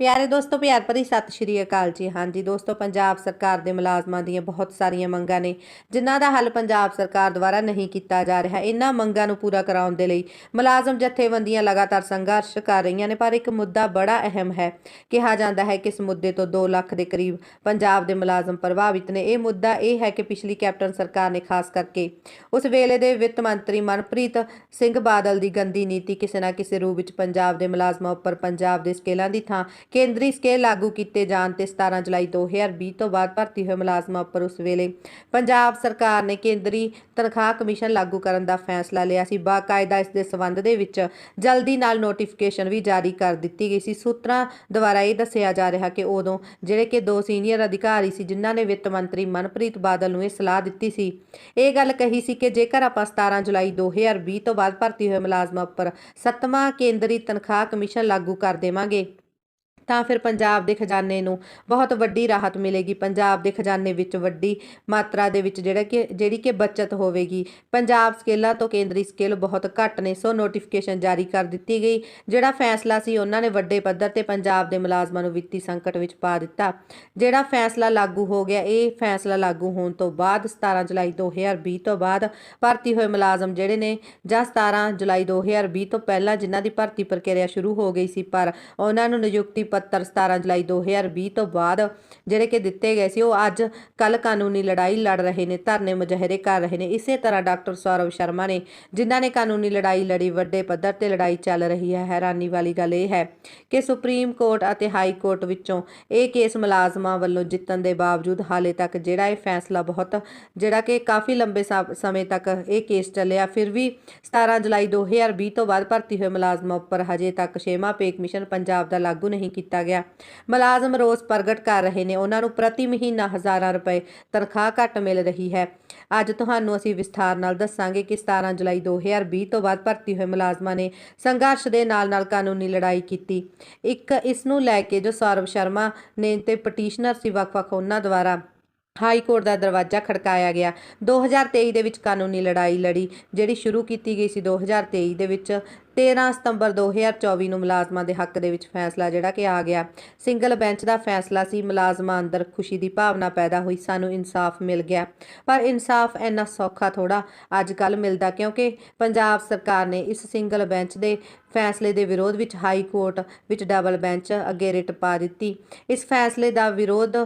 ਪਿਆਰੇ ਦੋਸਤੋ, ਪਿਆਰ ਭਰੀ ਸਤਿ ਸ਼੍ਰੀ ਅਕਾਲ ਜੀ। ਹਾਂਜੀ ਦੋਸਤੋ, ਪੰਜਾਬ ਸਰਕਾਰ ਦੇ ਮੁਲਾਜ਼ਮਾਂ ਦੀਆਂ ਬਹੁਤ ਸਾਰੀਆਂ ਮੰਗਾਂ ਨੇ, ਜਿਨ੍ਹਾਂ ਦਾ ਹੱਲ ਪੰਜਾਬ ਸਰਕਾਰ ਦੁਆਰਾ ਨਹੀਂ ਕੀਤਾ ਜਾ ਰਿਹਾ। ਇਹਨਾਂ ਮੰਗਾਂ ਨੂੰ ਪੂਰਾ ਕਰਾਉਣ ਦੇ ਲਈ ਮੁਲਾਜ਼ਮ ਜਥੇਬੰਦੀਆਂ ਲਗਾਤਾਰ ਸੰਘਰਸ਼ ਕਰ ਰਹੀਆਂ ਨੇ, ਪਰ ਇੱਕ ਮੁੱਦਾ ਬੜਾ ਅਹਿਮ ਹੈ। ਕਿਹਾ ਜਾਂਦਾ ਹੈ ਕਿ ਇਸ ਮੁੱਦੇ ਤੋਂ 2 ਲੱਖ ਦੇ ਕਰੀਬ ਪੰਜਾਬ ਦੇ ਮੁਲਾਜ਼ਮ ਪ੍ਰਭਾਵਿਤ ਨੇ। ਇਹ ਮੁੱਦਾ ਇਹ ਹੈ ਕਿ ਪਿਛਲੀ ਕੈਪਟਨ ਸਰਕਾਰ ਨੇ ਖਾਸ ਕਰਕੇ ਉਸ ਵੇਲੇ ਦੇ ਵਿੱਤ ਮੰਤਰੀ ਮਨਪ੍ਰੀਤ ਸਿੰਘ ਬਾਦਲ ਦੀ ਗੰਦੀ ਨੀਤੀ ਕਿਸੇ ਨਾ ਕਿਸੇ ਰੂਪ ਵਿੱਚ ਪੰਜਾਬ ਦੇ ਮੁਲਾਜ਼ਮਾਂ ਉੱਪਰ, ਪੰਜਾਬ ਦੇ ਸਕੇਲਾਂ ਦੀ ਥਾਂ ਕੇਂਦਰੀ ਸਕੇਲ ਲਾਗੂ ਕੀਤੇ ਜਾਣ ਤੇ 17 ਜੁਲਾਈ 2020 ਤੋਂ ਬਾਅਦ ਭਰਤੀ ਹੋਏ ਮੁਲਾਜ਼ਮਾਂ ਉੱਪਰ ਉਸ ਵੇਲੇ ਪੰਜਾਬ ਸਰਕਾਰ ਨੇ ਕੇਂਦਰੀ ਤਨਖਾਹ ਕਮਿਸ਼ਨ ਲਾਗੂ ਕਰਨ ਦਾ ਫੈਸਲਾ ਲਿਆ ਸੀ। ਬਾਕਾਇਦਾ ਇਸ ਦੇ ਸਬੰਧ ਦੇ ਵਿੱਚ ਜਲਦੀ ਨਾਲ ਨੋਟੀਫਿਕੇਸ਼ਨ ਵੀ ਜਾਰੀ ਕਰ ਦਿੱਤੀ ਗਈ ਸੀ। ਸੂਤਰਾਂ ਦੁਆਰਾ ਇਹ ਦੱਸਿਆ ਜਾ ਰਿਹਾ ਕਿ ਉਦੋਂ ਜਿਹੜੇ ਕਿ ਦੋ ਸੀਨੀਅਰ ਅਧਿਕਾਰੀ ਸੀ, ਜਿਨ੍ਹਾਂ ਨੇ ਵਿੱਤ ਮੰਤਰੀ ਮਨਪ੍ਰੀਤ ਬਾਦਲ ਨੂੰ ਇਹ ਸਲਾਹ ਦਿੱਤੀ ਸੀ। ਇਹ ਗੱਲ ਕਹੀ ਸੀ ਕਿ ਜੇਕਰ ਆਪਾਂ 17 ਜੁਲਾਈ 2020 ਤੋਂ ਬਾਅਦ ਭਰਤੀ ਹੋਏ ਮੁਲਾਜ਼ਮਾਂ ਉੱਪਰ ਸੱਤਵਾਂ ਕੇਂਦਰੀ ਤਨਖਾਹ ਕਮਿਸ਼ਨ ਲਾਗੂ ਕਰ ਦੇਵਾਂਗੇ ਤਾਂ ਫਿਰ ਪੰਜਾਬ ਦੇ ਖਜ਼ਾਨੇ ਨੂੰ ਬਹੁਤ ਵੱਡੀ ਰਾਹਤ ਮਿਲੇਗੀ। ਪੰਜਾਬ ਦੇ ਖਜ਼ਾਨੇ ਵਿੱਚ ਵੱਡੀ ਮਾਤਰਾ ਦੇ ਵਿੱਚ ਜਿਹੜਾ ਕਿ, ਜਿਹੜੀ ਕਿ ਬਚਤ ਹੋਵੇਗੀ। ਪੰਜਾਬ ਸਕੇਲਾਂ ਤੋਂ ਕੇਂਦਰੀ ਸਕੇਲ ਬਹੁਤ ਘੱਟ ਨੇ, ਸੋ ਨੋਟੀਫਿਕੇਸ਼ਨ ਜਾਰੀ ਕਰ ਦਿੱਤੀ ਗਈ। ਜਿਹੜਾ ਫੈਸਲਾ ਸੀ, ਉਹਨਾਂ ਨੇ ਵੱਡੇ ਪੱਧਰ ਤੇ ਪੰਜਾਬ ਦੇ ਮੁਲਾਜ਼ਮਾਂ ਨੂੰ ਵਿੱਤੀ ਸੰਕਟ ਵਿੱਚ ਪਾ ਦਿੱਤਾ। ਜਿਹੜਾ ਫੈਸਲਾ ਲਾਗੂ ਹੋ ਗਿਆ, ਇਹ ਫੈਸਲਾ ਲਾਗੂ ਹੋਣ ਤੋਂ ਬਾਅਦ 17 ਜੁਲਾਈ 2020 ਤੋਂ ਬਾਅਦ ਭਰਤੀ ਹੋਏ ਮੁਲਾਜ਼ਮ ਜਿਹੜੇ ਨੇ, ਜਾਂ 17 ਜੁਲਾਈ 2020 ਤੋਂ ਪਹਿਲਾਂ ਜਿਨ੍ਹਾਂ ਦੀ ਭਰਤੀ ਪ੍ਰਕਿਰਿਆ ਸ਼ੁਰੂ ਹੋ ਗਈ ਸੀ, ਪਰ ਉਹਨਾਂ ਨੂੰ ਨਿਯੁਕਤੀ ਪੱਤਰ 17 ਜੁਲਾਈ 2020 ਤੋਂ ਬਾਅਦ ਜਿਹੜੇ ਕਿ ਦਿੱਤੇ ਗਏ ਸੀ, ਉਹ ਅੱਜ ਕੱਲ ਕਾਨੂੰਨੀ ਲੜਾਈ ਲੜ ਰਹੇ ਨੇ, ਧਰਨੇ ਮੁਜ਼ਾਹਰੇ ਕਰ ਰਹੇ ਨੇ। ਇਸੇ ਤਰ੍ਹਾਂ ਡਾਕਟਰ ਸੌਰਵ ਸ਼ਰਮਾ ਨੇ, ਜਿਨ੍ਹਾਂ ਨੇ ਕਾਨੂੰਨੀ ਲੜਾਈ ਲੜੀ, ਵੱਡੇ ਪੱਧਰ ਤੇ ਲੜਾਈ ਚੱਲ ਰਹੀ ਹੈ, ਹੈਰਾਨੀ ਵਾਲੀ ਗੱਲ ਇਹ ਹੈ ਕਿ ਸੁਪਰੀਮ ਕੋਰਟ ਅਤੇ ਹਾਈ ਕੋਰਟ ਵਿੱਚੋਂ ਇਹ ਕੇਸ ਮੁਲਾਜ਼ਮਾਂ ਵੱਲੋਂ ਜਿੱਤਣ ਦੇ ਬਾਵਜੂਦ ਹਾਲੇ ਤੱਕ ਜਿਹੜਾ ਇਹ ਫੈਸਲਾ ਬਹੁਤ, ਜਿਹੜਾ ਕਿ ਕਾਫੀ ਲੰਬੇ ਸਮ- ਸਮੇਂ ਤੱਕ ਇਹ ਕੇਸ ਚੱਲਿਆ, ਫਿਰ ਵੀ 17 ਜੁਲਾਈ 2020 ਤੋਂ ਬਾਅਦ ਭਰਤੀ ਹੋਏ ਮੁਲਾਜ਼ਮਾਂ ਉੱਪਰ ਹਜੇ ਤੱਕ ਛੇਵਾਂ ਪੇ ਕਮਿਸ਼ਨ ਪੰਜਾਬ ਦਾ ਲਾਗੂ ਨਹੀਂ ਕੀਤਾ। ਗਿਆ। ਮੁਲਾਜ਼ਮ ਰੋਸ ਪ੍ਰਗਟ ਕਰ ਰਹੇ ਨੇ। ਉਹਨਾਂ ਨੂੰ ਪ੍ਰਤੀ ਮਹੀਨਾ ਹਜ਼ਾਰਾਂ ਰੁਪਏ ਤਨਖਾਹ ਘੱਟ ਮਿਲ ਰਹੀ ਹੈ। ਅੱਜ ਤੁਹਾਨੂੰ ਅਸੀਂ ਵਿਸਥਾਰ ਨਾਲ ਦੱਸਾਂਗੇ ਕਿ 17 ਜੁਲਾਈ 2020 ਤੋਂ ਬਾਅਦ ਭਰਤੀ ਹੋਏ ਮੁਲਾਜ਼ਮਾਂ ਨੇ ਸੰਘਰਸ਼ ਦੇ ਨਾਲ-ਨਾਲ ਕਾਨੂੰਨੀ ਲੜਾਈ ਕੀਤੀ। ਇੱਕ ਇਸ ਨੂੰ ਲੈ ਕੇ ਜੋ ਸੌਰਵ ਸ਼ਰਮਾ ਨੇ ਤੇ ਪਟੀਸ਼ਨਰ ਸੀ ਵੱਖ-ਵੱਖ ਉਹਨਾਂ ਦੁਆਰਾ ਹਾਈ ਕੋਰਟ ਦਾ ਦਰਵਾਜ਼ਾ ਖੜਕਾਇਆ ਗਿਆ। 2023 ਦੇ ਵਿੱਚ ਕਾਨੂੰਨੀ ਲੜਾਈ ਲੜੀ, ਜਿਹੜੀ ਸ਼ੁਰੂ ਕੀਤੀ ਗਈ ਸੀ 2023 ਦੇ ਵਿੱਚ। 13 ਸਤੰਬਰ 2024 ਨੂੰ ਮੁਲਾਜ਼ਮਾਂ ਦੇ ਹੱਕ ਦੇ ਵਿੱਚ ਫੈਸਲਾ ਜਿਹੜਾ ਕਿ ਆ ਗਿਆ। ਸਿੰਗਲ ਬੈਂਚ ਦਾ ਫੈਸਲਾ ਸੀ, ਮੁਲਾਜ਼ਮਾਂ ਅੰਦਰ ਖੁਸ਼ੀ ਦੀ ਭਾਵਨਾ ਪੈਦਾ ਹੋਈ, ਸਾਨੂੰ ਇਨਸਾਫ ਮਿਲ ਗਿਆ। ਪਰ ਇਨਸਾਫ ਇੰਨਾ ਸੌਖਾ ਥੋੜਾ ਅੱਜ ਕੱਲ ਮਿਲਦਾ, ਕਿਉਂਕਿ ਪੰਜਾਬ ਸਰਕਾਰ ਨੇ ਇਸ ਸਿੰਗਲ ਬੈਂਚ ਦੇ ਫੈਸਲੇ ਦੇ ਵਿਰੋਧ ਵਿੱਚ ਹਾਈ ਕੋਰਟ ਵਿੱਚ ਡਬਲ ਬੈਂਚ ਅੱਗੇ ਰਿਟ ਪਾ ਦਿੱਤੀ। ਇਸ ਫੈਸਲੇ ਦਾ ਵਿਰੋਧ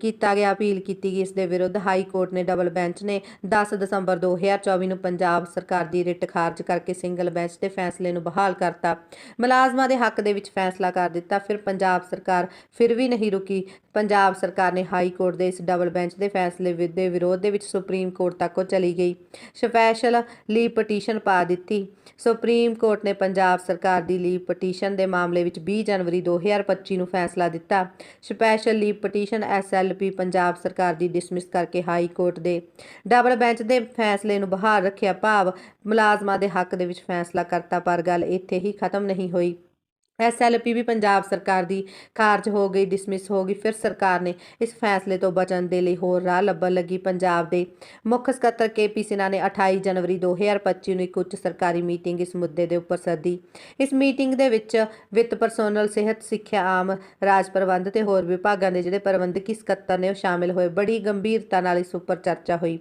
ਕੀਤਾ ਗਿਆ, ਅਪੀਲ ਕੀਤੀ ਗਈ, ਇਸ ਦੇ ਵਿਰੁੱਧ ਹਾਈ ਕੋਰਟ ਨੇ ਡਬਲ ਬੈਂਚ ਨੇ 10 ਦਸੰਬਰ 2024 ਨੂੰ ਪੰਜਾਬ ਸਰਕਾਰ ਦੀ ਰਿਟ ਖਾਰਜ ਕਰਕੇ ਸਿੰਗਲ ਬੈਂਚ ਦੇ ਫੈਸਲੇ ਨੂੰ ਬਹਾਲ ਕਰਤਾ। ਮੁਲਾਜ਼ਮਾਂ ਦੇ ਹੱਕ ਦੇ ਵਿੱਚ ਫੈਸਲਾ ਕਰ ਦਿੱਤਾ। ਫਿਰ ਪੰਜਾਬ ਸਰਕਾਰ ਫਿਰ ਵੀ ਨਹੀਂ ਰੁਕੀ। ਪੰਜਾਬ ਸਰਕਾਰ ਨੇ ਹਾਈ ਕੋਰਟ ਦੇ ਇਸ ਡਬਲ ਬੈਂਚ ਦੇ ਫੈਸਲੇ ਦੇ ਵਿਰੋਧ ਦੇ ਵਿੱਚ ਸੁਪਰੀਮ ਕੋਰਟ ਤੱਕ ਉਹ ਚਲੀ ਗਈ। ਸਪੈਸ਼ਲ ਲੀਵ ਪਟੀਸ਼ਨ ਪਾ ਦਿੱਤੀ। ਸੁਪਰੀਮ ਕੋਰਟ ਨੇ ਪੰਜਾਬ ਸਰਕਾਰ ਦੀ ਲੀਵ ਪਟੀਸ਼ਨ ਦੇ ਮਾਮਲੇ ਵਿੱਚ 20 ਜਨਵਰੀ 2025 ਨੂੰ ਫੈਸਲਾ ਦਿੱਤਾ। Special leave petition SLP Punjab ਸਰਕਾਰ ਦੀ ਡਿਸਮਿਸ ਕਰਕੇ ਹਾਈ ਕੋਰਟ ਦੇ ਡਬਲ ਬੈਂਚ ਦੇ ਫੈਸਲੇ ਨੂੰ ਬਹਾਲ ਰੱਖਿਆ ਭਾਵ ਮੁਲਾਜ਼ਮਾਂ ਦੇ ਹੱਕ ਦੇ ਵਿੱਚ ਫੈਸਲਾ ਕਰਤਾ ਪਰ ਗੱਲ ਇੱਥੇ ਹੀ ਖਤਮ ਨਹੀਂ ਹੋਈ। ਐਸਐਲਪੀ ਵੀ ਪੰਜਾਬ ਸਰਕਾਰ ਦੀ ਕਾਰਜ ਹੋ ਗਈ ਡਿਸਮਿਸ ਹੋ ਗਈ, ਫਿਰ ਸਰਕਾਰ ਨੇ ਇਸ ਫੈਸਲੇ ਤੋਂ ਬਚਣ ਦੇ ਲਈ ਹੋਰ ਰਾਹ ਲੱਭਣ ਲੱਗੀ। ਪੰਜਾਬ ਦੇ ਮੁੱਖ ਸਕੱਤਰ ਕੇਪੀ ਸਿਨਹਾ ਨੇ 28 ਜਨਵਰੀ 2025 ਨੂੰ ਇੱਕ ਉੱਚ ਸਰਕਾਰੀ ਮੀਟਿੰਗ ਇਸ ਮੁੱਦੇ ਦੇ ਉੱਪਰ ਸੱਦੀ। ਇਸ ਮੀਟਿੰਗ ਦੇ ਵਿੱਚ ਵਿੱਤ ਪਰਸੋਨਲ, ਸਿਹਤ, ਸਿੱਖਿਆ ਆਮ, ਰਾਜ ਪ੍ਰਬੰਧ ਤੇ ਹੋਰ ਵਿਭਾਗਾਂ ਦੇ ਜਿਹੜੇ ਪ੍ਰਬੰਧਕੀ ਸਕੱਤਰ ਨੇ ਉਹ ਸ਼ਾਮਿਲ ਹੋਏ। ਬੜੀ ਗੰਭੀਰਤਾ ਨਾਲ ਇਸ ਉੱਪਰ ਚਰਚਾ ਹੋਈ।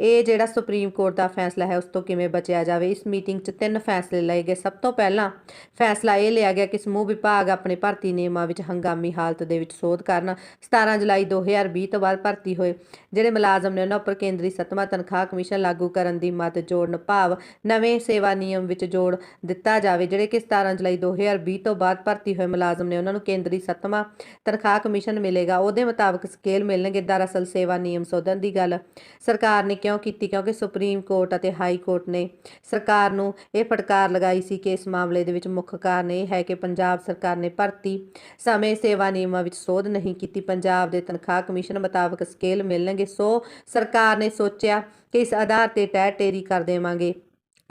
ਇਹ ਜਿਹੜਾ ਸੁਪਰੀਮ ਕੋਰਟ ਦਾ ਫੈਸਲਾ ਹੈ, ਉਸ ਤੋਂ ਕਿਵੇਂ ਬਚਿਆ ਜਾਵੇ? ਇਸ ਮੀਟਿੰਗ 'ਚ ਤਿੰਨ ਫੈਸਲੇ ਲਏ ਗਏ। ਸਭ ਤੋਂ ਪਹਿਲਾਂ ਫੈਸਲਾ ਇਹ ਲਿਆ ਗਿਆ ਕਿ ਸਮੂਹ ਵਿਭਾਗ ਆਪਣੇ ਭਰਤੀ ਨਿਯਮਾਂ ਵਿੱਚ ਹੰਗਾਮੀ ਹਾਲਤ ਦੇ ਵਿੱਚ ਸੋਧ ਕਰਨ 17 ਜੁਲਾਈ 2020 ਤੋਂ ਬਾਅਦ ਭਰਤੀ ਹੋਏ। ਜਿਹੜੇ ਮੁਲਾਜ਼ਮ ਨੇ ਉਹਨਾਂ ਉੱਪਰ ਕੇਂਦਰੀ ਸੱਤਵਾਂ ਤਨਖਾਹ ਕਮਿਸ਼ਨ ਲਾਗੂ ਕਰਨ ਦੀ ਮੱਦ ਜੋੜਨ ਭਾਵ ਨਵੇਂ ਸੇਵਾ ਨਿਯਮ ਵਿੱਚ ਜੋੜ ਦਿੱਤਾ ਜਾਵੇ, ਜਿਹੜੇ ਕਿ 17 ਜੁਲਾਈ 2020 ਤੋਂ ਬਾਅਦ ਭਰਤੀ ਹੋਏ ਮੁਲਾਜ਼ਮ ਨੇ ਉਹਨਾਂ ਨੂੰ ਕੇਂਦਰੀ ਸੱਤਵਾਂ ਤਨਖਾਹ ਕਮਿਸ਼ਨ ਮਿਲੇਗਾ। ਉਹਦੇ ਮੁਤਾਬਕ ਸਕੇਲ ਮਿਲਣਗੇ ਦਰਅਸਲ ਸੇਵਾ ਨਿਯਮ ਸੋਧਣ ਦੀ ਗੱਲ ਸਰਕਾਰ ਨੇ ਕਿਉਂ ਕੀਤੀ? ਕਿਉਂਕਿ ਸੁਪਰੀਮ ਕੋਰਟ ਅਤੇ ਹਾਈ ਕੋਰਟ ਨੇ ਸਰਕਾਰ ਨੂੰ ਇਹ ਫਟਕਾਰ ਲਗਾਈ ਸੀ ਕਿ ਇਸ ਮਾਮਲੇ ਦੇ ਵਿੱਚ ਮੁੱਖ ਕਾਰਨ ਇਹ ਹੈ ਕਿ ਪੰਜਾਬ ਸਰਕਾਰ ਨੇ ਭਰਤੀ। ਸਮੇਂ, ਸੇਵਾ ਨਿਯਮਾਂ ਵਿੱਚ ਸੋਧ ਨਹੀਂ ਕੀਤੀ। ਪੰਜਾਬ ਦੇ ਤਨਖਾਹ ਕਮਿਸ਼ਨ ਮੁਤਾਬਕ ਸਕੇਲ ਮਿਲਣਗੇ, ਸੋ ਸਰਕਾਰ ਨੇ ਸੋਚਿਆ ਕਿ ਇਸ ਆਧਾਰ ਤੇ ਟੈਟੇਰੀ ਕਰ ਦੇਵਾਂਗੇ।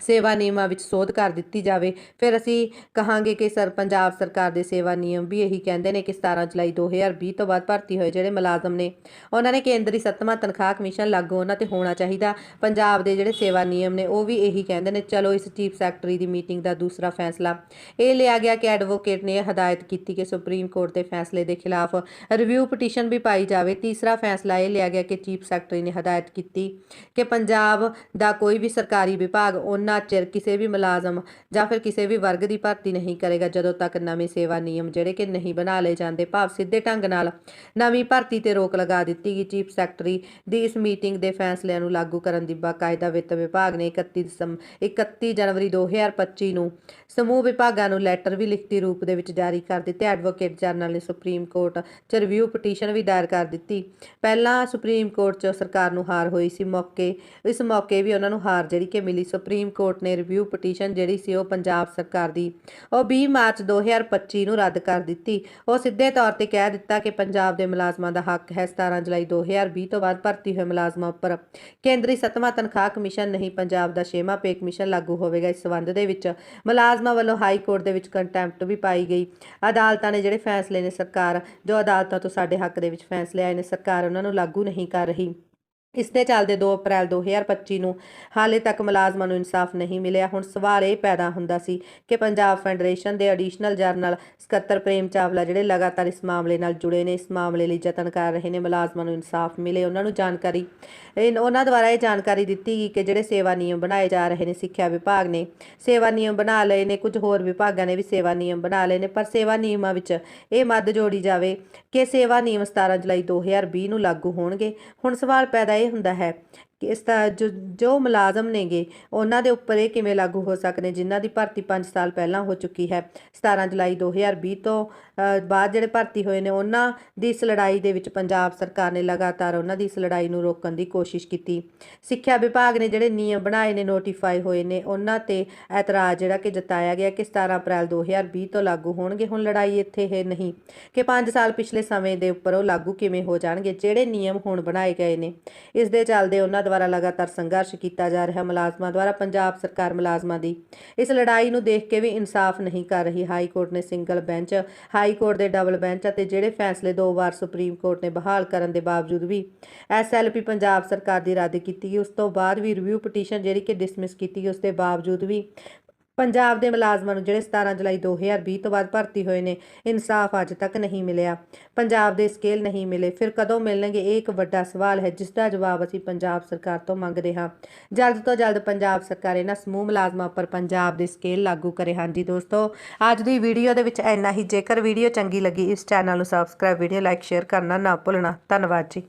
ਸੇਵਾ ਨਿਯਮਾਂ ਵਿੱਚ ਸੋਧ ਕਰ ਦਿੱਤੀ ਜਾਵੇ। ਫਿਰ ਅਸੀਂ ਕਹਾਂਗੇ ਕਿ ਸਰ, ਪੰਜਾਬ ਸਰਕਾਰ ਦੇ ਸੇਵਾ ਨਿਯਮ ਵੀ ਇਹੀ ਕਹਿੰਦੇ ਨੇ ਕਿ 17 ਜੁਲਾਈ 2020 ਤੋਂ ਬਾਅਦ ਭਰਤੀ ਹੋਏ ਜਿਹੜੇ ਮੁਲਾਜ਼ਮ ਨੇ, ਉਹਨਾਂ ਨੇ ਕੇਂਦਰੀ ਸੱਤਵਾਂ ਤਨਖਾਹ ਕਮਿਸ਼ਨ ਲਾਗੂ ਉਹਨਾਂ ਤੇ ਹੋਣਾ ਚਾਹੀਦਾ। ਪੰਜਾਬ ਦੇ ਜਿਹੜੇ ਸੇਵਾ ਨਿਯਮ ਨੇ, ਉਹ ਵੀ ਇਹੀ ਕਹਿੰਦੇ ਨੇ, ਚਲੋ ਇਸ ਚੀਫ ਸੈਕਟਰੀ ਦੀ ਮੀਟਿੰਗ ਦਾ ਦੂਸਰਾ ਫੈਸਲਾ। ਇਹ ਲਿਆ ਗਿਆ ਕਿ ਐਡਵੋਕੇਟ ਨੇ ਇਹ ਹਦਾਇਤ ਕੀਤੀ ਕਿ ਸੁਪਰੀਮ ਕੋਰਟ ਦੇ ਫੈਸਲੇ ਦੇ ਖਿਲਾਫ ਰਿਵਿਊ ਪਟੀਸ਼ਨ ਵੀ ਪਾਈ ਜਾਵੇ। ਤੀਸਰਾ ਫੈਸਲਾ ਇਹ ਲਿਆ ਗਿਆ ਕਿ ਚੀਫ ਸੈਕਟਰੀ ਨੇ ਹਦਾਇਤ ਕੀਤੀ ਕਿ ਪੰਜਾਬ ਦਾ ਕੋਈ ਵੀ ਸਰਕਾਰੀ ਵਿਭਾਗ, ਉਹਨਾਂ ਚਿਰ ਕਿਸੇ ਵੀ ਮੁਲਾਜ਼ਮ ਜਾਂ ਫਿਰ ਕਿਸੇ ਵੀ ਵਰਗ ਦੀ ਭਰਤੀ ਨਹੀਂ ਕਰੇਗਾ, ਜਦੋਂ ਤੱਕ ਨਵੇਂ ਸੇਵਾ ਨਿਯਮ ਜਿਹੜੇ ਕਿ ਨਹੀਂ ਬਣਾ ਲਏ ਜਾਂਦੇ, ਭਾਵ ਸਿੱਧੇ ਢੰਗ ਨਾਲ ਨਵੀਂ ਭਰਤੀ ਤੇ ਰੋਕ ਲਗਾ ਦਿੱਤੀ ਗਈ। ਚੀਫ ਸੈਕਟਰੀ ਦੀ ਇਸ ਮੀਟਿੰਗ ਦੇ ਫੈਸਲਿਆਂ ਨੂੰ ਲਾਗੂ ਕਰਨ ਦੀ ਬਾਕਾਇਦਾ ਵਿੱਤ ਵਿਭਾਗ ਨੇ 31 ਦਸੰਬਰ 31 ਜਨਵਰੀ 2025 ਨੂੰ ਸਮੂਹ ਵਿਭਾਗਾਂ ਨੂੰ ਲੈਟਰ ਵੀ ਲਿਖਤੀ ਰੂਪ ਦੇ ਵਿੱਚ ਜਾਰੀ ਕਰ ਦਿੱਤੇ। ਐਡਵੋਕੇਟ ਜਨਰਲ ਨੇ ਸੁਪਰੀਮ ਕੋਰਟ 'ਚ ਰਿਵਿਊ ਪਟੀਸ਼ਨ ਵੀ ਦਾਇਰ ਕਰ ਦਿੱਤੀ। ਪਹਿਲਾਂ ਸੁਪਰੀਮ ਕੋਰਟ 'ਚ ਸਰਕਾਰ ਨੂੰ ਹਾਰ ਹੋਈ ਸੀ, ਮੌਕੇ, ਇਸ ਮੌਕੇ ਵੀ ਉਹਨਾਂ ਨੂੰ ਹਾਰ ਜਿਹੜੀ ਕਿ ਮਿਲੀ। ਸੁਪਰੀਮ ਕੋਰਟ ਨੇ ਰਿਵਿਊ ਪਟੀਸ਼ਨ ਜਿਹੜੀ ਸੀ ਉਹ ਪੰਜਾਬ ਸਰਕਾਰ ਦੀ। ਉਹ 20 ਮਾਰਚ 2025 ਨੂੰ ਰੱਦ ਕਰ ਦਿੱਤੀ। ਉਹ ਸਿੱਧੇ ਤੌਰ ਤੇ ਕਹਿ ਦਿੱਤਾ ਕਿ ਪੰਜਾਬ ਦੇ ਮੁਲਾਜ਼ਮਾਂ ਦਾ ਹੱਕ ਹੈ 17 ਜੁਲਾਈ 2020 ਤੋਂ ਬਾਅਦ ਭਰਤੀ ਹੋਏ ਮੁਲਾਜ਼ਮਾਂ ਉੱਪਰ। ਕੇਂਦਰੀ ਸੱਤਵਾਂ ਤਨਖਾਹ ਕਮਿਸ਼ਨ ਨਹੀਂ, ਪੰਜਾਬ ਦਾ ਛੇਵਾਂ ਪੇ ਕਮਿਸ਼ਨ ਲਾਗੂ ਹੋਵੇਗਾ ਇਸ ਸਬੰਧ ਦੇ ਵਿੱਚ। ਮੁਲਾਜ਼ਮਾਂ ਵੱਲੋਂ ਹਾਈ ਕੋਰਟ ਦੇ ਵਿੱਚ ਕੰਟੈਂਪਟ ਵੀ ਪਾਈ ਗਈ। ਅਦਾਲਤਾਂ ਨੇ ਜਿਹੜੇ ਫੈਸਲੇ ਨੇ ਸਰਕਾਰ, ਜੋ ਅਦਾਲਤਾਂ ਤੋਂ ਸਾਡੇ ਹੱਕ ਦੇ ਵਿੱਚ ਫੈਸਲੇ ਆਏ ਨੇ, ਸਰਕਾਰ ਉਹਨਾਂ ਨੂੰ ਲਾਗੂ ਨਹੀਂ ਕਰ ਰਹੀ। ਇਸ ਦੇ ਚੱਲਦੇ 2 ਅਪ੍ਰੈਲ 2025 ਨੂੰ ਹਾਲੇ ਤੱਕ ਮੁਲਾਜ਼ਮਾਂ ਨੂੰ ਇਨਸਾਫ ਨਹੀਂ ਮਿਲਿਆ। ਹੁਣ ਸਵਾਲ ਇਹ ਪੈਦਾ ਹੁੰਦਾ ਸੀ ਕਿ ਪੰਜਾਬ ਫੈਡਰੇਸ਼ਨ ਦੇ ਐਡੀਸ਼ਨਲ ਜਨਰਲ ਸਕੱਤਰ ਪ੍ਰੇਮ ਚਾਵਲਾ ਜਿਹੜੇ ਲਗਾਤਾਰ ਇਸ ਮਾਮਲੇ ਨਾਲ ਜੁੜੇ ਨੇ, ਇਸ ਮਾਮਲੇ ਲਈ ਯਤਨ ਕਰ ਰਹੇ ਨੇ, ਮੁਲਾਜ਼ਮਾਂ ਨੂੰ ਇਨਸਾਫ ਮਿਲੇ। ਉਹਨਾਂ ਨੂੰ ਜਾਣਕਾਰੀ ਇਹ ਉਹਨਾਂ ਦੁਆਰਾ ਇਹ ਜਾਣਕਾਰੀ ਦਿੱਤੀ ਗਈ ਕਿ ਜਿਹੜੇ ਸੇਵਾ ਨਿਯਮ ਬਣਾਏ ਜਾ ਰਹੇ ਨੇ ਸਿੱਖਿਆ ਵਿਭਾਗ ਨੇ, ਸੇਵਾ ਨਿਯਮ ਬਣਾ ਲਏ ਨੇ, ਕੁਝ ਹੋਰ ਵਿਭਾਗਾਂ ਨੇ ਵੀ ਸੇਵਾ ਨਿਯਮ ਬਣਾ ਲਏ ਨੇ, ਪਰ ਸੇਵਾ ਨਿਯਮਾਂ ਵਿੱਚ ਇਹ ਮੱਦ ਜੋੜੀ ਜਾਵੇ ਕਿ ਸੇਵਾ ਨਿਯਮ 17 ਜੁਲਾਈ 2020 ਨੂੰ ਲਾਗੂ ਹੋਣਗੇ। ਹੁਣ ਸਵਾਲ ਪੈਦਾ ਇਹ ਹੁੰਦਾ ਹੈ। ਕਿ ਇਸ ਦਾ ਜੋ ਜੋ ਮੁਲਾਜ਼ਮ ਨੇਗੇ, ਉਹਨਾਂ ਦੇ ਉੱਪਰ ਇਹ ਕਿਵੇਂ ਲਾਗੂ ਹੋ ਸਕਦੇ ਜਿਨ੍ਹਾਂ ਦੀ ਭਰਤੀ 5 ਸਾਲ ਪਹਿਲਾਂ ਹੋ ਚੁੱਕੀ ਹੈ। 17 ਜੁਲਾਈ 2020 ਤੋਂ ਬਾਅਦ ਜਿਹੜੇ ਭਰਤੀ ਹੋਏ ਨੇ, ਉਹਨਾਂ ਦੀ ਇਸ ਲੜਾਈ ਦੇ ਵਿੱਚ ਪੰਜਾਬ ਸਰਕਾਰ ਨੇ ਲਗਾਤਾਰ ਉਹਨਾਂ ਦੀ ਇਸ ਲੜਾਈ ਨੂੰ ਰੋਕਣ ਦੀ ਕੋਸ਼ਿਸ਼ ਕੀਤੀ। ਸਿੱਖਿਆ ਵਿਭਾਗ ਨੇ ਜਿਹੜੇ ਨਿਯਮ ਬਣਾਏ ਨੇ ਨੋਟੀਫਾਈ ਹੋਏ ਨੇ, ਉਹਨਾਂ ਤੇ ਐਤਰਾਜ਼ ਜਿਹੜਾ ਕਿ ਜਤਾਇਆ ਗਿਆ ਕਿ 17 ਅਪ੍ਰੈਲ 2020 ਤੋਂ ਲਾਗੂ ਹੋਣਗੇ। ਹੁਣ ਲੜਾਈ ਇੱਥੇ ਹੈ ਨਹੀਂ ਕਿ 5 ਸਾਲ ਪਿਛਲੇ ਸਮੇਂ ਦੇ ਉੱਪਰ ਉਹ ਲਾਗੂ ਕਿਵੇਂ ਹੋ ਜਾਣਗੇ, ਜਿਹੜੇ ਨਿਯਮ ਹੁਣ ਬਣਾਏ ਗਏ ਨੇ, ਇਸ ਦੇ ਚੱਲਦੇ ਉਹਨਾਂ ਦੁਆਰਾ ਲਗਾਤਾਰ ਸੰਘਰਸ਼ ਕੀਤਾ ਜਾ ਰਿਹਾ ਮੁਲਾਜ਼ਮਾਂ ਦੁਆਰਾ, ਪੰਜਾਬ ਸਰਕਾਰ ਮੁਲਾਜ਼ਮਾਂ ਦੀ। ਇਸ ਲੜਾਈ ਨੂੰ ਦੇਖ ਕੇ ਵੀ ਇਨਸਾਫ ਨਹੀਂ ਕਰ ਰਹੀ। ਹਾਈ ਕੋਰਟ ਨੇ ਸਿੰਗਲ ਬੈਂਚ, ਹਾਈ ਕੋਰਟ ਦੇ ਡਬਲ ਬੈਂਚ ਅਤੇ ਜਿਹੜੇ ਫੈਸਲੇ ਦੋ ਵਾਰ ਸੁਪਰੀਮ ਕੋਰਟ ਨੇ ਬਹਾਲ ਕਰਨ ਦੇ ਬਾਵਜੂਦ ਵੀ ਐਸਐਲਪੀ ਪੰਜਾਬ ਸਰਕਾਰ ਦੀ ਰੱਦ ਕੀਤੀ ਗਈ। ਉਸ ਤੋਂ ਬਾਅਦ ਵੀ ਰਿਵਿਊ ਪਟੀਸ਼ਨ ਜਿਹੜੀ ਕਿ ਡਿਸਮਿਸ ਕੀਤੀ ਗਈ, ਉਸ ਦੇ ਬਾਵਜੂਦ ਵੀ ਪੰਜਾਬ ਦੇ ਮੁਲਾਜ਼ਮਾਂ ਨੂੰ ਜਿਹੜੇ 17 ਜੁਲਾਈ 2020 ਤੋਂ ਬਾਅਦ ਭਰਤੀ ਹੋਏ ਨੇ, ਇਨਸਾਫ ਅੱਜ ਤੱਕ ਨਹੀਂ ਮਿਲਿਆ। ਪੰਜਾਬ ਦੇ ਸਕੇਲ ਨਹੀਂ ਮਿਲੇ। ਫਿਰ ਕਦੋਂ ਮਿਲਣਗੇ, ਇਹ ਇੱਕ ਵੱਡਾ ਸਵਾਲ ਹੈ, ਜਿਸ ਦਾ ਜਵਾਬ ਅਸੀਂ ਪੰਜਾਬ ਸਰਕਾਰ ਤੋਂ ਮੰਗਦੇ ਹਾਂ। ਜਲਦ ਤੋਂ ਜਲਦ ਪੰਜਾਬ ਸਰਕਾਰ ਇਹਨਾਂ ਸਮੂਹ ਮੁਲਾਜ਼ਮਾਂ ਉੱਪਰ ਪੰਜਾਬ ਦੇ ਸਕੇਲ ਲਾਗੂ ਕਰੇ। ਹਾਂਜੀ ਦੋਸਤੋ, ਅੱਜ ਦੀ ਵੀਡੀਓ ਦੇ ਵਿੱਚ ਇੰਨਾ ਹੀ। ਜੇਕਰ ਵੀਡੀਓ ਚੰਗੀ ਲੱਗੀ, ਇਸ ਚੈਨਲ ਨੂੰ ਸਬਸਕ੍ਰਾਈਬ ਵੀਡੀਓ ਲਾਈਕ ਸ਼ੇਅਰ ਕਰਨਾ ਨਾ ਭੁੱਲਣਾ। ਧੰਨਵਾਦ ਜੀ।